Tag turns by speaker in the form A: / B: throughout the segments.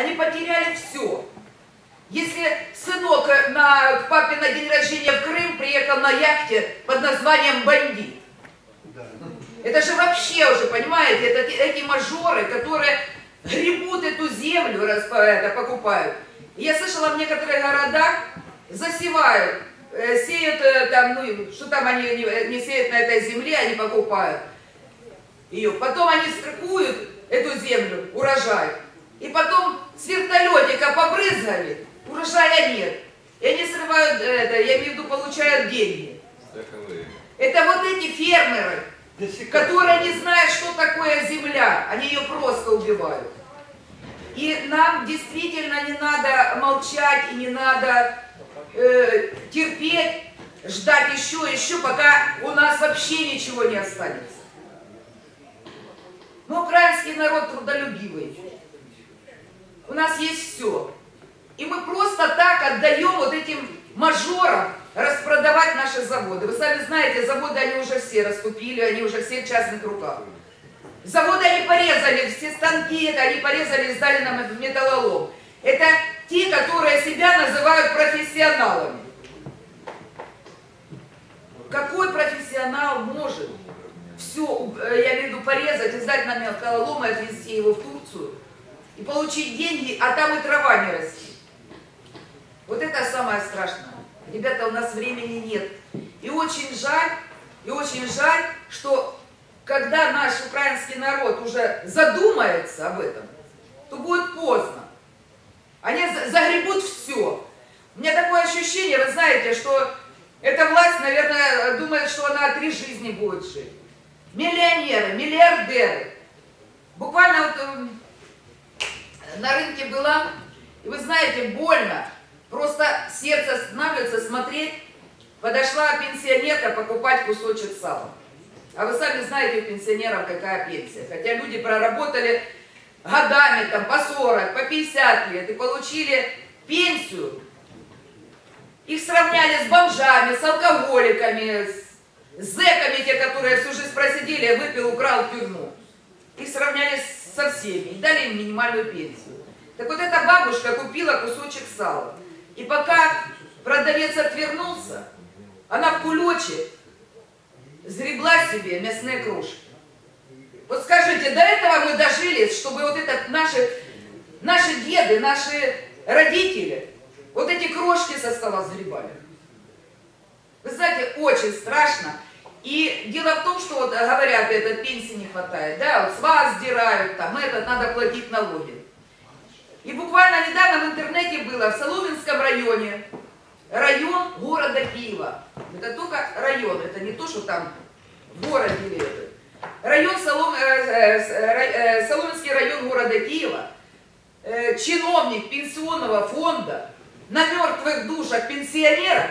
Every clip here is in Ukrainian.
A: Они потеряли все. Если сынок э, на, к папе на день рождения в Крым приехал на яхте под названием «Бандит», это же вообще уже, понимаете, это эти мажоры, которые гребут эту землю, расп- это, покупают. И я слышала, в некоторых городах засевают, э, сеют э, там, ну, что там они не, не сеют на этой земле, они покупают ее. Потом они стрыкуют эту землю, урожай. И потом с вертолетика побрызгали, урожая нет. И они срывают, э, это, я имею в виду, получают деньги. Это вот эти фермеры, которые не знают, что такое земля, они ее просто убивают. И нам действительно не надо молчать и не надо э, терпеть, ждать еще, еще, пока у нас вообще ничего не останется. Мы украинский народ трудолюбивый. У нас есть все. И мы просто так отдаем вот этим мажорам распродавать наши заводы. Вы сами знаете, заводы они уже все раскупили, они уже все в частных руках. Заводы они порезали, все станки это они порезали и сдали нам металлолом. Это те, которые себя называют профессионалами. Какой профессионал может все, я имею в виду, порезать и сдать на металлолом и отвезти его в Турцию получить деньги, а там и трава не растет? Вот это самое страшное. Ребята, у нас времени нет. И очень жаль, и очень жаль, что когда наш украинский народ уже задумается об этом, то будет поздно. Они за- загребут все. У меня такое ощущение, вы знаете, что эта власть, наверное, думает, что она три жизни будет жить. Миллионеры, миллиардеры. Буквально вот эм, на рынке была, и вы знаете, больно. Просто сердце останавливается смотреть. Подошла пенсионерка покупать кусочек сала. А вы сами знаете, у пенсионеров какая пенсия. Хотя люди проработали годами, там, по 40, по 50 лет и получили пенсию. Их сравняли с бомжами, с алкоголиками, с зэками, те, которые всю жизнь просидели, выпил, украл тюрьму. Их сравняли с- со всеми и дали им минимальную пенсию. Так вот эта бабушка купила кусочек сала. И пока продавец отвернулся, она в кулече сгребла себе мясные крошки. Вот скажите, до этого мы дожили, чтобы вот это наши, наши деды, наши родители, вот эти крошки со стола сгребали. Вы знаете, очень страшно. И дело в том, что вот говорят, это пенсии не хватает, да, вот с вас сдирают, там, это, надо платить налоги. И буквально недавно в интернете было в Соломенском районе, район города Киева. Это только район, это не то, что там в городе это. Район Солом, э, э, э, э, Соломенский район города Киева, э, чиновник пенсионного фонда на мертвых душах пенсионера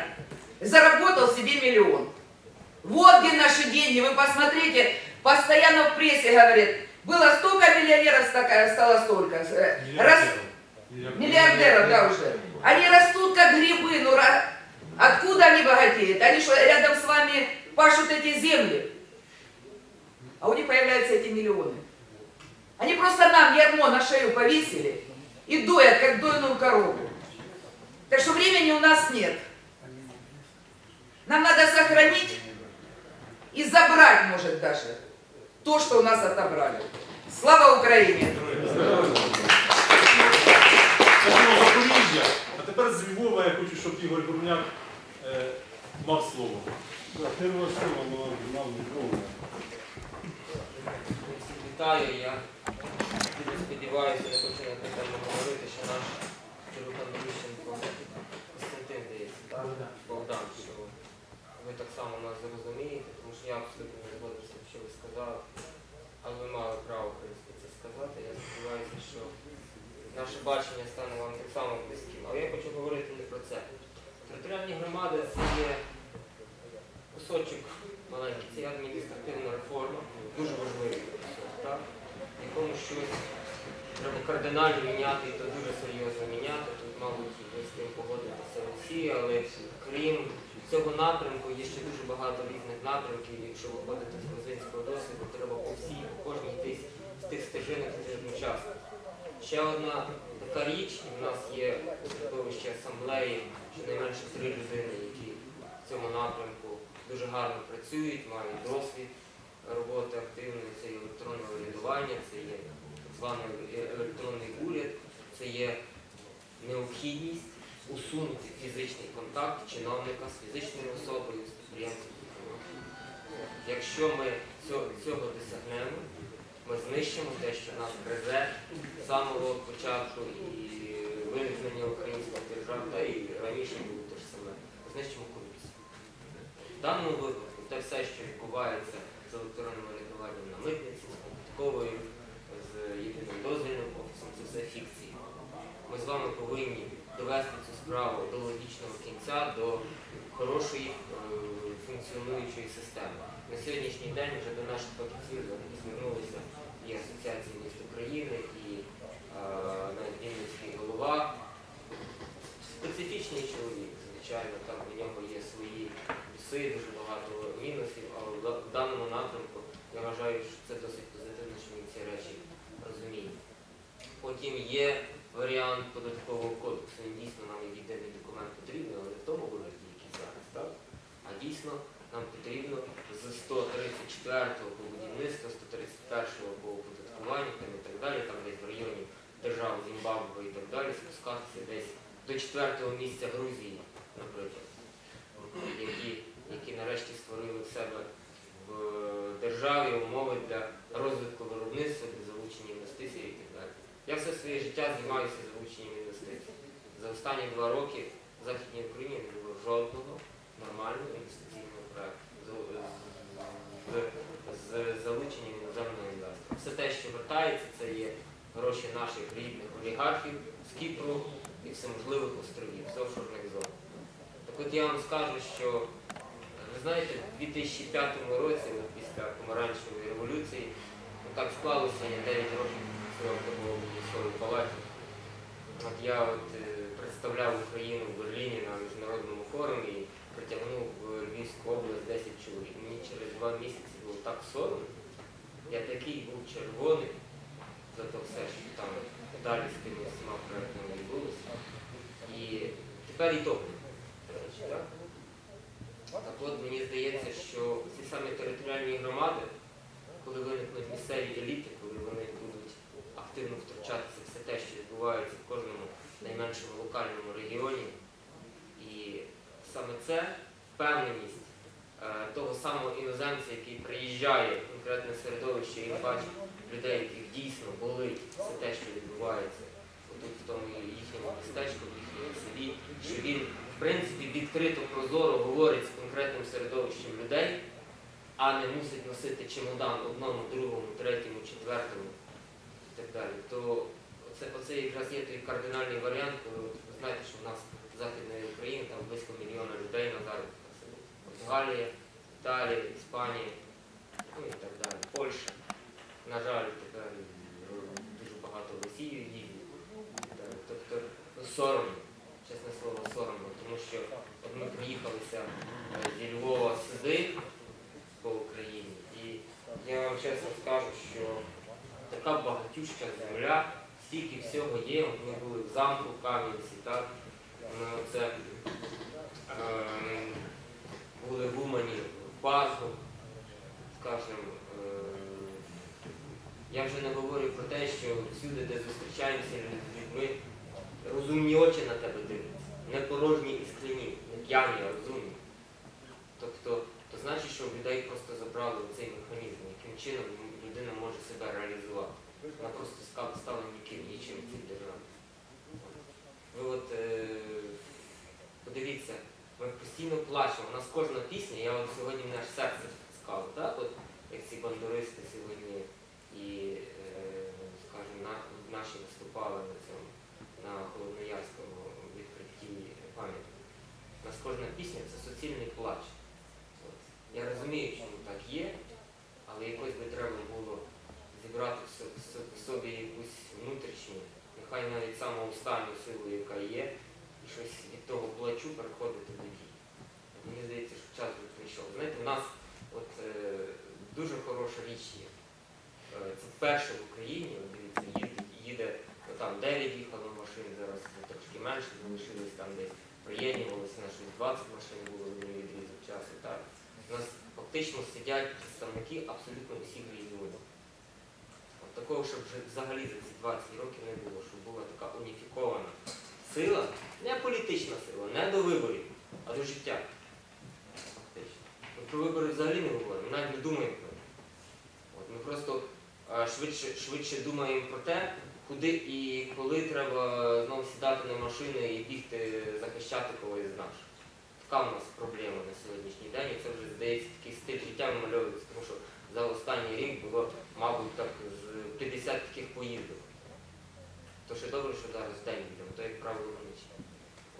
A: заработал себе миллион. Вот где наши деньги, вы посмотрите, постоянно в прессе говорят, было столько миллионеров, стало столько. Рас- Миллиардеров, да, уже. Они растут как грибы, ну ра- откуда они богатеют? Они что, рядом с вами пашут эти земли? А у них появляются эти миллионы. Они просто нам ярмо на шею повесили и доят, как дойную корову. Так что времени у нас нет. Нам надо сохранить и забрать, может, даже то, что у нас отобрали. Слава Украине!
B: Запоріжжя. А тепер з Львова я хочу, щоб Ігор Бурняк е, мав слово.
C: Первое слово было нам Львова.
D: Вітаю, я дуже сподіваюся, не хочу на те говорити, що наш Чирухан Борищенко Костянтин дається. Богдан, що ви так само нас зрозумієте, тому що я абсолютно не згоден з тим, що ви сказали, але ви мали право, в принципі, це сказати. Я сподіваюся, що наше бачення стане вам так само близьким. Але я хочу говорити не про це. Територіальні громади це є кусочок маленький, це є адміністративна реформа, дуже кусок, так? В якому щось треба кардинально міняти, і то дуже серйозно міняти. Тут, мабуть, ви з тим погодитеся всі, але крім цього напрямку є ще дуже багато різних напрямків. Якщо виходити з грузинського досвіду, треба по всій, по кожній з тих стежинок йти одночасно. Ще одна така річ, і в нас є середовище асамблеї, щонайменше три людини, які в цьому напрямку дуже гарно працюють, мають досвід роботи активної, це є електронне врядування, це є так званий електронний уряд, це є необхідність усунути фізичний контакт чиновника з фізичною особою, з підприємцем. Якщо ми цього, досягнемо, ми знищимо те, що нас гризе з самого початку і виникнення української держави, та і раніше було те ж саме. Знищимо корупцію. В даному випадку те все, що відбувається з електронним орієнтуванням на митниці, з податковою, з єдиним дозвільним офісом, це все фікції. Ми з вами повинні довести цю справу до логічного кінця, до хорошої е, функціонуючої системи. На сьогоднішній день вже до наших фахівців звернулися і Асоціації міст України, і е, навіть Вінницький голова. Специфічний чоловік, звичайно, там у нього є свої плюси, дуже багато мінусів, але в да- в даному напрямку я вважаю, що це досить позитивно, що він ці речі розуміє. Потім є варіант податкового кодексу. Він дійсно нам як єдиний документ потрібен, але не в тому вигляді, який зараз, так? А дійсно нам потрібно з 134 по будівництво, 131 по оподаткуванню там і так далі, там десь в районі держав Зімбабве і так далі, десь до четвертого місця Грузії, наприклад, які, які нарешті створили в себе в державі умови для розвитку виробництва, для залучення інвестицій і так далі. Я все своє життя займаюся залученням інвестицій. За останні два роки в Західній Україні не було жодного нормального інвестиційного проєкту з, залученням іноземного інвестора. Все те, що вертається, це є гроші наших рідних олігархів з Кіпру і всеможливих островів, з офшорних зон. Так от я вам скажу, що ви знаєте, в 2005 році, от після помаранчевої революції, ну, так склалося, я 9 років працював в міської палаті. От я от, е, представляв Україну в Берліні на міжнародному форумі і притягнув в Львівську область 10 чоловік. Мені через два місяці було так соромно. Я такий був червоний за те все, що там далі з тими всіма проектами відбулося. І тепер і добре. так? От мені здається, що ці самі територіальні громади, коли виникнуть місцеві еліти, коли вони будуть активно втручатися все те, що відбувається в кожному найменшому локальному регіоні, і саме це впевненість того самого іноземця, який приїжджає в конкретне середовище і бачить людей, яких дійсно болить все те, що відбувається отут в тому їхньому містечку, в їхньому селі, що він в принципі відкрито прозоро говорить з конкретним середовищем людей, а не мусить носити чемодан одному, другому, третьому, четвертому і так далі. То оце, оце якраз є той кардинальний варіант, коли ви знаєте, що в нас в Західної України там близько мільйона людей на заробітках Португалія, Італія, Іспанія, ну і так далі. Польща. На жаль, тепер е, дуже багато в Росію. Тобто соромно, чесне слово, соромно, тому що от ми приїхалися е, зі Львова сюди по Україні, і я вам чесно скажу, що така багатюща земля, стільки всього є. От Ми були в замку в Кам'янці, так? Оце ем, були в Умані в парку, скажімо. е, я вже не говорю про те, що всюди, де зустрічаємося з людьми, розумні очі на тебе дивляться. Не порожні і скляні, не п'яні, а розумні. Тобто, то значить, що в людей просто забрали цей механізм, яким чином людина може себе реалізувати. Вона просто стала, ніким, нічим цій державі. Ви от е, подивіться, постійно плачемо. У нас кожна пісня, я от сьогодні мене аж серце стискало, так? От, як ці бандуристи сьогодні і, е, скажімо, на, наші виступали на цьому, на Холодноярському відкритті пам'ятника. У нас кожна пісня це суцільний плач. От. Я розумію, чому так є, але якось би треба було зібрати в в собі якусь внутрішню, нехай навіть саму останню силу, яка є, щось від того плачу переходити до дій. Мені здається, що час вже прийшов. Знаєте, у нас от, е, дуже хороша річ є. Е, Це вперше в Україні, от дивіться, їде, їде ну, там 9 їхало машин. зараз трошки менше, залишились там десь приєднувалися, на щось 20 машин було в відрізок часу. Так. У нас фактично сидять представники абсолютно всіх регіонів. От такого, щоб вже взагалі за ці 20 років не було, щоб була така уніфікована сила, не політична сила, не до виборів, а до життя. Про вибори взагалі не говоримо, навіть не думаємо про них. От, ми просто е, швидше, швидше думаємо про те, куди і коли треба знову сідати на машину і бігти захищати когось з наших. Така в нас проблема на сьогоднішній день, і це вже здається такий стиль життя вимальовується, тому що за останній рік було, мабуть, так з 50 таких поїздок. То ще добре, що зараз день їдемо, то як правило вночі.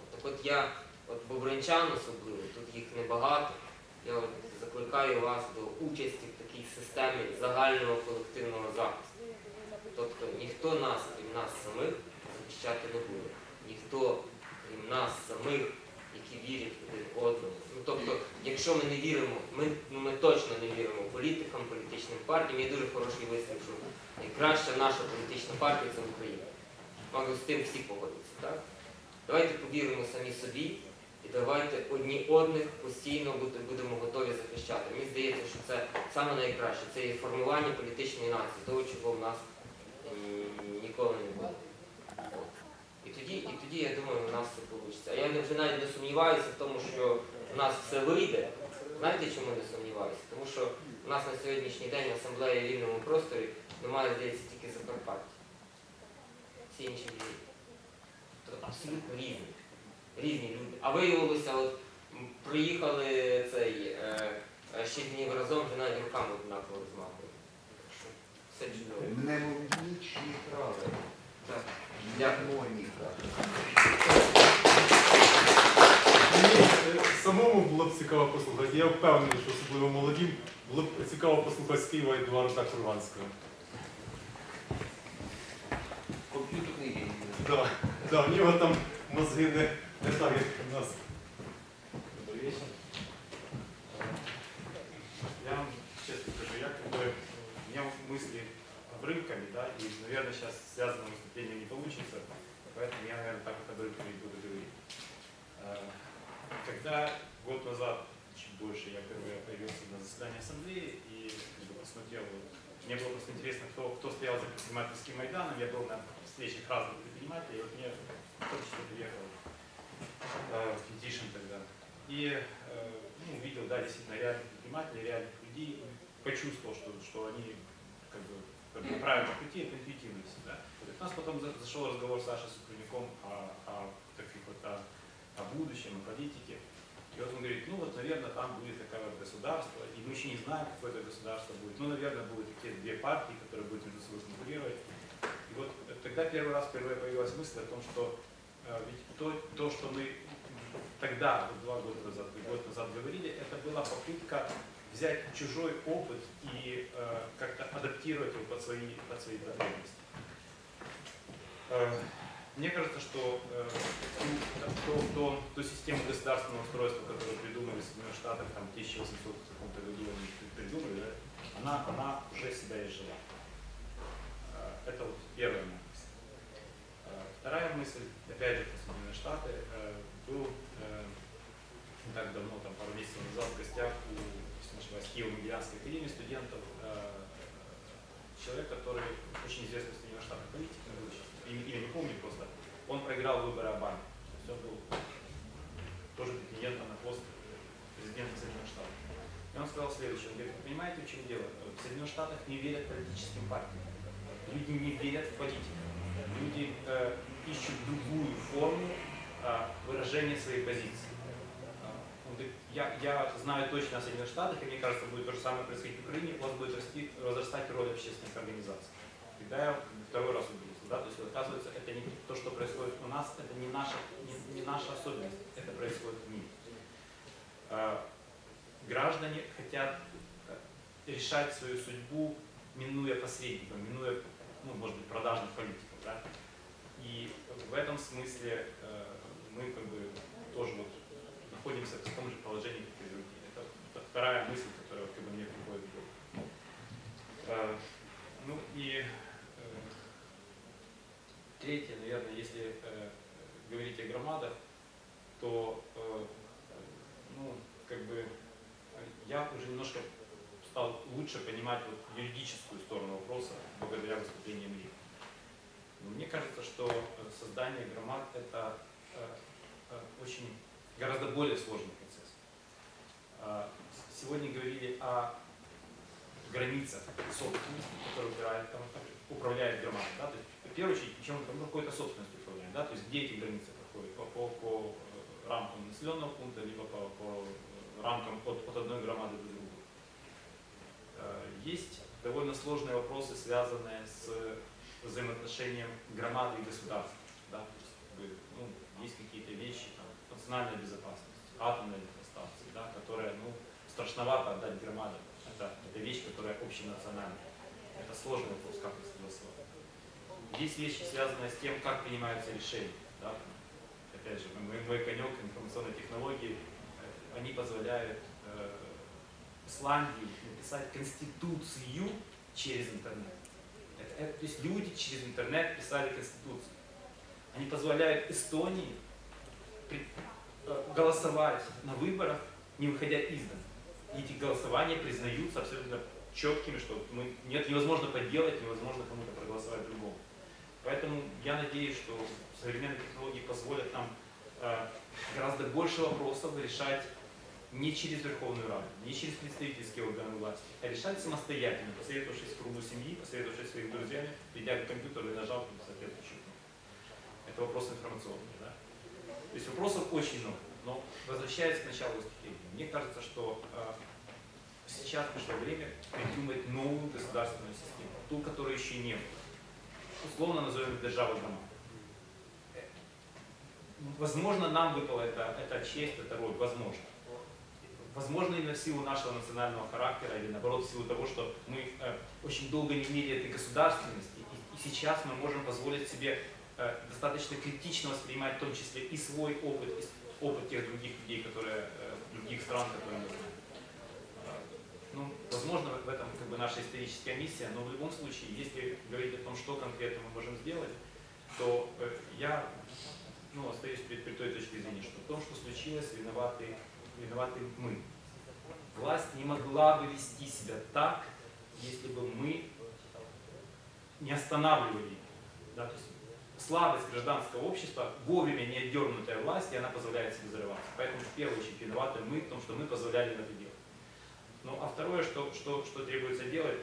D: От, так от я, от бобринчан особливо, тут їх небагато. Я закликаю вас до участі в такій системі загального колективного захисту. Тобто ніхто нас, крім нас самих, захищати не буде. Ніхто, крім нас самих, які вірять один одному. Ну, тобто, якщо ми не віримо, ми, ну, ми точно не віримо політикам, політичним партіям. Є дуже хороший вислів, що найкраща наша політична партія це Україна. Мабуть, з тим всі погодяться, так? Давайте повіримо самі собі давайте одні одних постійно будемо готові захищати. Мені здається, що це саме найкраще. Це є формування політичної нації, того, чого в нас ніколи не було. І тоді, і тоді, я думаю, у нас все вийде. А я вже навіть не сумніваюся в тому, що в нас все вийде. Знаєте, чому не сумніваюся? Тому що у нас на сьогоднішній день асамблея в вільному просторі немає, здається, тільки Закарпаття. Всі інші вільні. Тобто абсолютно різні. Різні люди. А виявилося, от приїхали цей е, е, шість днів разом, вже навіть руками однаково розмахували. Так що Все чудово.
E: Пневмонічні травми.
D: Так. Дякую.
B: Мені е, самому було б цікаво послухати. Я впевнений, що особливо молодим було б цікаво послухати з Києва Едуарда Курганського.
E: Комп'ютерний.
B: Да, да, у нього там мозги не, не так, як у нас.
F: Добрый вечер. Я вам честно скажу, я как бы, у меня мысли обрывками, да, и, наверное, сейчас связанное выступление не получится, поэтому я, наверное, так вот обрывками буду говорить. Э, Когда год назад, чуть больше, я впервые появился на заседании ассамблеи и посмотрел, мне было просто интересно, кто, кто стоял за предпринимательским Майданом, я был на встречах разных предпринимателей, и вот мне только что приехал э, Фетишин тогда. И э, ну, увидел, да, действительно, реальных предпринимателей, реальных людей, почувствовал, что, что они как бы, на правильном пути, это интуитивность. Да. Вот У нас потом за- зашел разговор с Сашей Сукрюником о, о, таких вот, о, о будущем, о политике. И вот он говорит, ну вот, наверное, там будет такое вот государство, и мы еще не знаем, какое это государство будет. Ну, наверное, будут такие две партии, которые будут между собой конкурировать. И вот тогда первый раз впервые появилась мысль о том, что ведь то, то, что мы тогда, два года назад, или год назад говорили, это была попытка взять чужой опыт и э, как-то адаптировать его под свои, под свои потребности. Э, мне кажется, что э, ту, то- ту систему государственного устройства, которую придумали в Соединенных Штатах там, в 1800 каком-то году они придумали, да, она, она уже себя изжила. Э, Это вот. Э, Вторая мысль, опять же, Соединенные Штаты, э, был э, не так давно, там пару месяцев назад, в гостях у не ошибаюсь, Киево-Могилянской академии студентов э, человек, который очень известный в Соединенных Штатах политик, имя, не помню просто, он проиграл выборы Обаме. То есть он был тоже претендентом на пост президента Соединенных Штатов. И он сказал следующее, он говорит, «Вы понимаете, в чем дело? В Соединенных Штатах не верят политическим партиям. Люди не верят в политику. Люди ищут другую форму э, выражения своей позиции. Я, я знаю точно о Соединенных Штатах, и мне кажется, будет то же самое происходить в Украине, у вас будет расти, возрастать роль общественных организаций. Когда я второй раз убедился, да, то есть оказывается, это не то, что происходит у нас, это не наша, не, не наша особенность, это происходит в мире. Э, Граждане хотят э, решать свою судьбу, минуя посредников, минуя, ну, может быть, продажных политиков, да. И в этом смысле э, мы как бы тоже вот находимся в таком же положении, как и другие. Это, это вторая мысль, которая как бы мне приходит в голову. Э, ну и э, третье, наверное, если говорить о громадах, то ну, как бы я уже немножко стал лучше понимать вот юридическую сторону вопроса благодаря выступлениям Рика. Но Мне кажется, что э, создание громад это э, э, очень гораздо более сложный процесс. А, Сегодня говорили о границах собственности, которые упирает, там, управляет громадой. Да? То есть, в первую очередь, чем ну, какой-то собственностью управляем, да? то есть где эти границы проходят, по, по, по рамкам населенного пункта, либо по, по рамкам от, от одной громады до другой. Есть довольно сложные вопросы, связанные с взаимоотношением громады и государства. Да? Есть, ну, есть какие-то вещи, там, национальная безопасность, атомная электростанции, да, которые ну, страшновато отдать громадам. Это, это вещь, которая общенациональная. Это сложный вопрос, как их согласовать. Есть вещи, связанные с тем, как принимаются решения. Да? Опять же, мой, мой конек информационной технологии, они позволяют э, Исландии написать конституцию через интернет. Это- то есть люди через интернет писали конституцию. Они позволяют Эстонии при- э, голосовать на выборах, не выходя из дома. И эти голосования признаются абсолютно четкими, что мы, нет, невозможно подделать, невозможно кому-то проголосовать другому. Поэтому я надеюсь, что современные технологии позволят нам э, гораздо больше вопросов решать не через Верховную Раду, не через представительские органы власти, а решать самостоятельно, посоветовавшись кругу семьи, посоветовавшись со своими друзьями, придя к компьютеру и нажав на соответствующую кнопку. Это вопрос информационный. Да? То есть вопросов очень много. Но возвращаясь к началу выступления, мне кажется, что э, сейчас пришло время придумать новую государственную систему, ту, которой еще не было. Условно назовем это держава дома. Возможно, нам выпала эта, эта честь, эта роль, возможно. Возможно, именно в силу нашего национального характера, или наоборот, в силу того, что мы э, очень долго не имели этой государственности, и, сейчас мы можем позволить себе э, достаточно критично воспринимать в том числе и свой опыт, и опыт тех других людей, которые, э, других стран, которые мы знаем. Ну, возможно, в этом как бы наша историческая миссия, но в любом случае, если говорить о том, что конкретно мы можем сделать, то я ну, остаюсь при, при той точке зрения, что в том, что случилось, виноваты, виноваты мы. Власть не могла бы вести себя так, если бы мы не останавливали. Да, то есть слабость гражданского общества, вовремя не отдернутая власть, и она позволяет себе взрываться. Поэтому в первую очередь виноваты мы в том, что мы позволяли это делать. Ну, а второе, что, что, что требуется делать,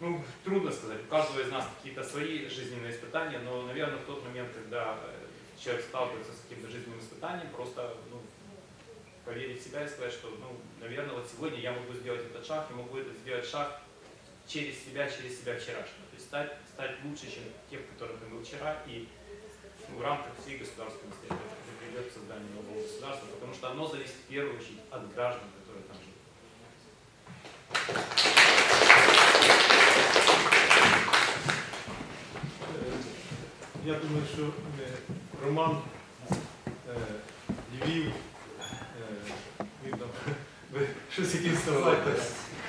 F: ну, трудно сказать. У каждого из нас какие-то свои жизненные испытания, но, наверное, в тот момент, когда э, человек сталкивается с каким-то жизненным испытанием, просто ну, поверить в себя и сказать, что, ну, наверное, вот сегодня я могу сделать этот шаг, и могу это сделать шаг через себя, через себя вчерашнего. То есть стать, стать лучше, чем тех, которым ты был вчера, и ну, в рамках всей государственности это, это приведет к созданию нового государства, потому что оно зависит в первую очередь от граждан, которые там живут.
B: Е, Я думаю, що е, Роман е, Львів, ви щось яким сказати.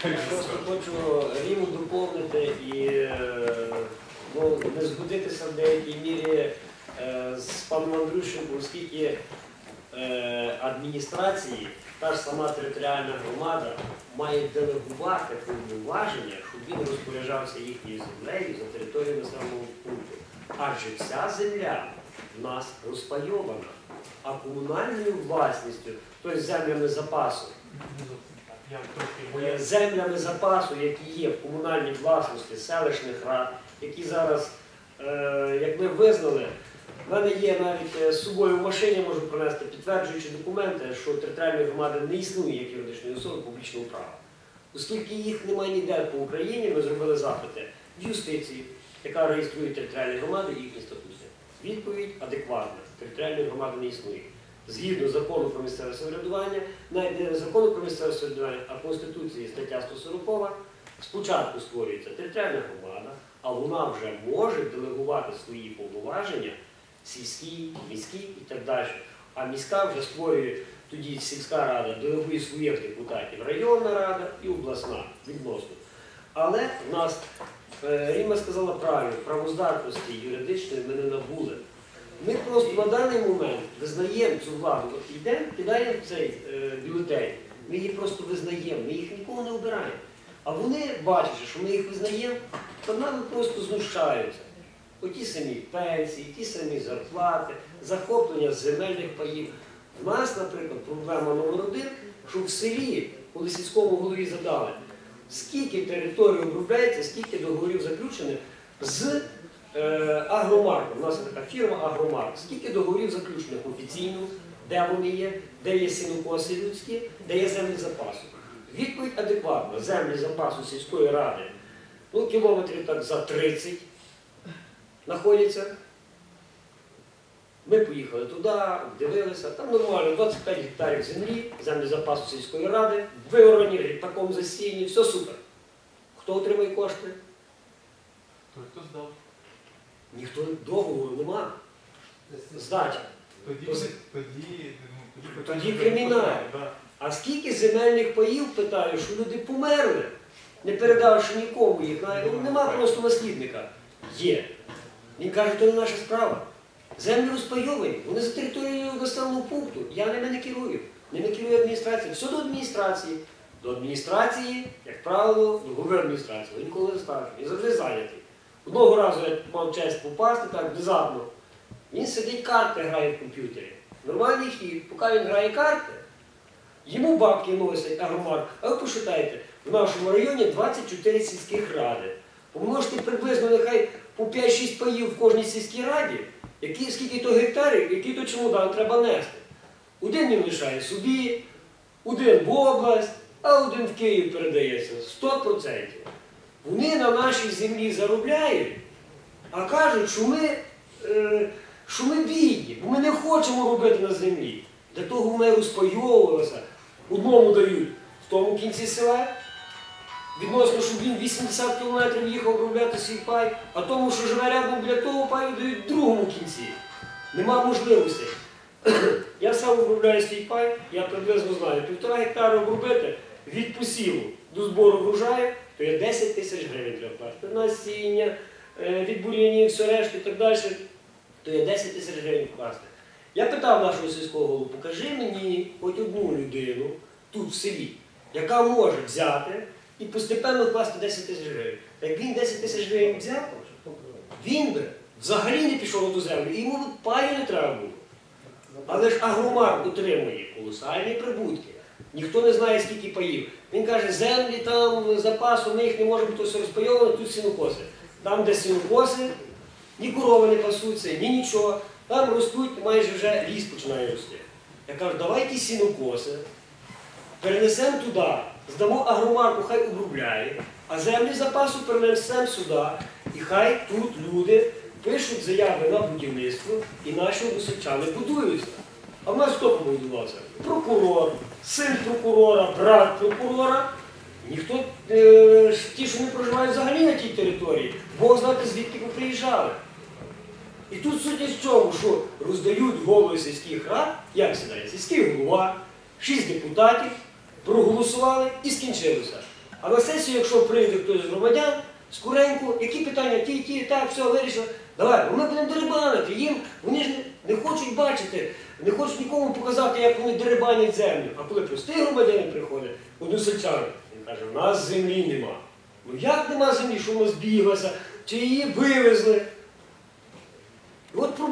G: Просто хочу Ріму доповнити і е, ну, не згодитися в деякій мірі е, з паном Андрющенком, оскільки е, адміністрації, та ж сама територіальна громада має делегувати повноваження, щоб він розпоряджався їхньою землею за територією населеного пункту. Адже вся земля в нас розпайована, а комунальною власністю, тобто землями запасу, землями запасу, які є в комунальній власності селищних рад, які зараз, е, як ми визнали, в мене є навіть е, з собою в машині, можу принести підтверджуючі документи, що територіальної громади не існує як юридичної особи публічного права. Оскільки їх немає ніде по Україні, ми зробили запити в юстиції, яка реєструє територіальні громади і їхні статути. Відповідь адекватна. Територіальної громади не існує. Згідно закону про місцеве самоврядування, навіть не закону про місцеве самоврядування, а Конституції стаття 140, спочатку створюється територіальна громада, а вона вже може делегувати свої повноваження сільській, міській і так далі. А міська вже створює тоді сільська рада, делегує своїх депутатів, районна рада і обласна відносно. Але в нас Ріма сказала правильно, правоздатності юридичної ми не набули. Ми просто на даний момент визнаємо цю владу. От йдемо, кидаємо цей е, бюлетень. Ми її просто визнаємо, ми їх нікого не обираємо. А вони, бачачи, що ми їх визнаємо, то нами просто знущаються. Оті самі пенсії, ті самі зарплати, захоплення земельних паїв. У нас, наприклад, проблема номер один, що в селі, коли сільському голові задали, скільки територій обробляється, скільки договорів заключено з е, агромарком. У нас є така фірма Агромарк. Скільки договорів заключено офіційно, де вони є, де є сінокоси людські, де є землі запасу. Відповідь адекватна. Землі запасу сільської ради, ну, кілометрів так за 30 знаходяться. Ми поїхали туди, дивилися, там нормально, 25 гектарів землі, землі запасу сільської ради, виорані, такому засіянні, все супер. Хто отримає кошти?
B: Той, хто здав.
G: Ніхто договору нема. Здача.
B: Тоді,
G: То
B: тоді, ну, тоді,
G: Тоді кримінал. А скільки земельних паїв, питаю, що люди померли, не передавши нікому їх, навіть, ну, нема просто наслідника. Є. Він каже, то не наша справа. Землі розпайовані, вони за територією населеного пункту. Я ними не керую. Ними керує адміністрація. Все до адміністрації. До адміністрації, як правило, до голови адміністрації. Він ніколи не старший, він завжди зайнятий. Одного разу я мав честь попасти так внезапно. Він сидить, карти грає в комп'ютері. Нормальний хід, поки він грає карти, йому бабки носять агромарк. А ви посчитайте, в нашому районі 24 сільських ради. Помножте приблизно нехай по 5-6 паїв в кожній сільській раді, які, скільки то гектарів, який то чемодан треба нести. Один він лишає собі, один в область, а один в Київ передається. 100%. Вони на нашій землі заробляють, а кажуть, що ми, е, що ми бідні, бо ми не хочемо робити на землі. Для того ми розпайовувалися. Одному дають в тому кінці села, відносно, щоб він 80 кілометрів їхав обробляти свій пай, а тому, що живе рядом біля того паю, дають другому кінці. Нема можливостей. Я сам обробляю свій пай, я приблизно знаю, півтора гектара обробити від посіву до збору врожаю, то є 10 тисяч гривень треба платити. Насіння, е, від бур'янів, все решта і так далі, то є 10 тисяч гривень вкласти. Я питав нашого сільського голову, покажи мені хоч одну людину тут в селі, яка може взяти і постепенно вкласти 10 тисяч гривень. Як він 10 тисяч гривень взяв, він би взагалі не пішов на ту землю, і йому б паю не треба було. Але ж агромарк отримує колосальні прибутки. Ніхто не знає, скільки паїв. Він каже, землі там запасу, ми їх не можемо тут все розпайовано, тут сінокоси. Там, де сінокоси, ні корови не пасуться, ні нічого. Там ростуть, майже вже ліс починає рости. Я кажу, давайте сінокоси, перенесемо туди, здамо агромарку, хай обробляє, а землі запасу перенесемо сюди, і хай тут люди пишуть заяви на будівництво, і наші односельчани будуються. А в нас хто побудувався? Прокурор, син прокурора, брат прокурора. Ніхто, е, ті, що не проживають взагалі на тій території, Бог знати, звідки ви приїжджали. І тут сутність в чому, що роздають голови сільських рад, як сідає, сільський голова, шість депутатів, проголосували і скінчилося. А на сесію, якщо прийде хтось з громадян, скоренько, які питання, ті, ті, так, все, вирішили. Давай, бо ми будемо дерибанити. Їм вони ж не, хочуть бачити, не хочуть нікому показати, як вони дерибанять землю. А коли простий громадянин приходить, односельчанин, він каже, у нас землі нема. Ну як нема землі, що вона збіглася, чи її вивезли? І от.